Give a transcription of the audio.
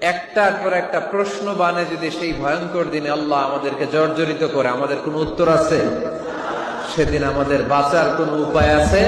একটার পর একটা প্রশ্ন বানে যদি সেই ভয়ঙ্কর দিনে আল্লাহ আমাদেরকে জর্জরিত করে, আমাদের কোন উত্তর আছে? সেদিন আমাদের বাঁচার কোন উপায় আছে?